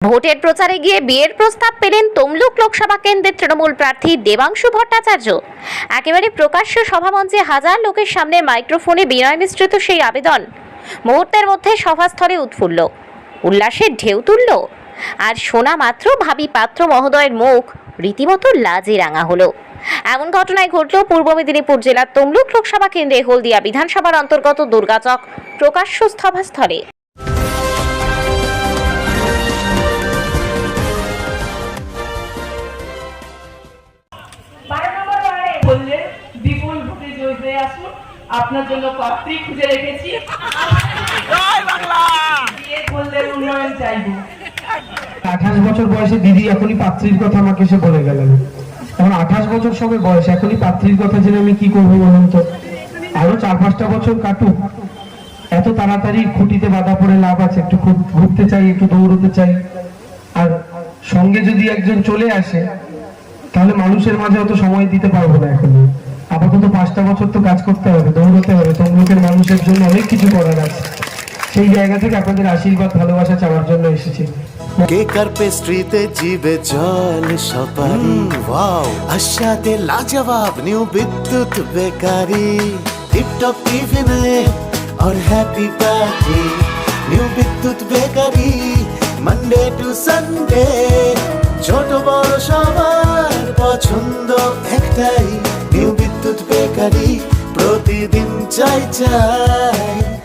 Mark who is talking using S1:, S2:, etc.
S1: ভোটের প্রচারে গিয়ে বিয়ের প্রস্তাব পেলেন তমলুক লোকসভা কেন্দ্রের তৃণমূল প্রার্থী দেবাংশু ভট্টাচার্য। একেবারে প্রকাশ্য সভামঞ্চে হাজার লোকের সামনে মাইক্রোফোনে বিনয় মিশ্রিত সেই আবেদন। মুহূর্তের মধ্যে সভাস্থলে উৎফুল্ল। উল্লাসের ঢেউ তুলল। আর শোনা মাত্র ভাবি পাত্র মহোদয়ের মুখ রীতিমতো লাজে রাঙা হলো। এমন ঘটনায় ঘটল পূর্ব মেদিনীপুর জেলার তমলুক লোকসভা কেন্দ্রে হলদিয়া বিধানসভার অন্তর্গত দুর্গাচক প্রকাশ্য সভাস্থলে।
S2: আসুন আপনার জন্য পাত্রী খুঁজে রেখেছি। উন্নয়ন চাইব।
S3: আঠাশ বছর বয়সে দিদি এখনই পাত্রীর কথা আমাকে এসে বলে গেলেন। এখন আঠাশ বছর সবে বয়স এখনই পাত্রীর কথা জেনে আমি কি করব বলুন তো? আরও চার পাঁচটা বছর কাটুক। এত তাড়াতাড়ি খুঁটিতে বাধা পড়ে লাভ আছে। একটু খুব ঘুরতে চাই একটু দৌড়তে চাই। আর সঙ্গে যদি একজন চলে আসে তাহলে মানুষের মাঝে অত সময় দিতে পারব না এখন আপাতত পাঁচটা বছর তো কাজ করতে হবে দৌড়তে হবে তমলুকের মানুষের জন্য অনেক কিছু করার আছে সেই জায়গা থেকে আপনাদের আশীর্বাদ ভালোবাসা চাওয়ার জন্য এসেছি
S4: কেকার পেস্ট্রিতে জিবে জল সপারি ওয়াও আশাতে লাজবাব নিউ বিদ্যুৎ বেকারি টিপটপ টিফিনে और happy party new Bidyut bakery Monday to Sunday ছোট বড় সবার প্রতিদিন চাই চাই।